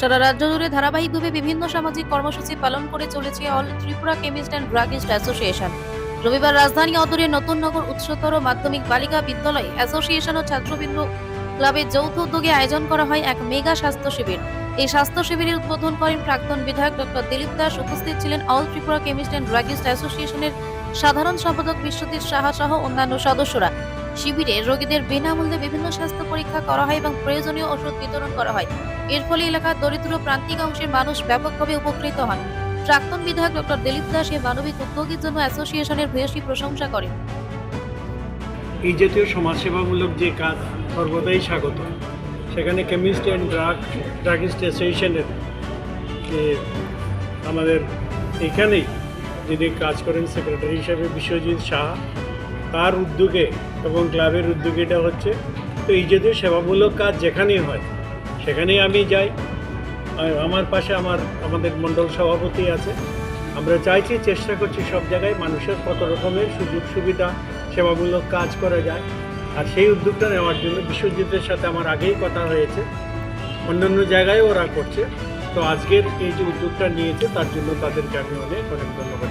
সারা রাজ্য জুড়ে ধারাবাহিকভাবে বিভিন্ন সামাজিক কর্মসূচি পালন করে চলেছে all Tripura chemist and druggist association. রবিবার রাজধানী অদূরের নতুননগর উচ্চতর মাধ্যমিক বালিকা বিদ্যালয় অ্যাসোসিয়েশন ও ছাত্রবৃন্দ ক্লাবের যৌথ উদ্যোগে আয়োজন করা হয় এক মেগা স্বাস্থ্য শিবির। এই স্বাস্থ্য শিবিরের উদ্বোধন করেন প্রাক্তন বিধায়ক ডক্টর দিলীপ দাস, উপস্থিত ছিলেন all Tripura chemist and druggist অ্যাসোসিয়েশনের সাধারণ সম্পাদক বিশ্বজিৎ সাহা সহ অন্যান্য সদস্যরা। শিবিরে রোগীদের বিনামূল্যে বিভিন্ন স্বাস্থ্য পরীক্ষা করা হয় এবং প্রয়োজনীয় ওষুধ বিতরণ করা হয়। এর ফলে এলাকার দরিদ্র প্রান্তিক অংশের মানুষ ব্যাপকভাবে উপকৃত হন। প্রাক্তন বিধায়ক ডক্টর দিলীপ দাস এই মানবিক উদ্যোগের জন্য অ্যাসোসিয়েশনের ভূয়সী প্রশংসা করেন। এই জাতীয় সমাজসেবামূলক যে কাজ, সর্বদাই স্বাগত। সেখানে কেমিস্ট অ্যান্ড ড্রাগ ড্রাগিস্ট অ্যাসোসিয়েশনের আমাদের এখানেই যিনি কাজ করেন সেক্রেটারি হিসেবে বিশ্বজিৎ শাহ তার উদ্যোগে এবং ক্লাবের উদ্যোগে এটা হচ্ছে, তো এই জাতীয় সেবামূলক কাজ যেখানেই হয়, সেখানেই আমি যাই। আমার পাশে আমার, আমাদের মণ্ডল সভাপতি আছে। আমরা চাইছি, চেষ্টা করছি সব জায়গায় মানুষের কত রকমের সুযোগ সুবিধা, সেবামূলক কাজ করা যায়। আর সেই উদ্যোগটা নেওয়ার জন্য বিশ্বজিতের সাথে আমার আগেই কথা হয়েছে। অন্যান্য জায়গায় ওরা করছে। তো আজকের এই যে উদ্যোগটা নিয়েছে, তার জন্য তাদেরকে আমি অনেক অনেক ধন্যবাদ।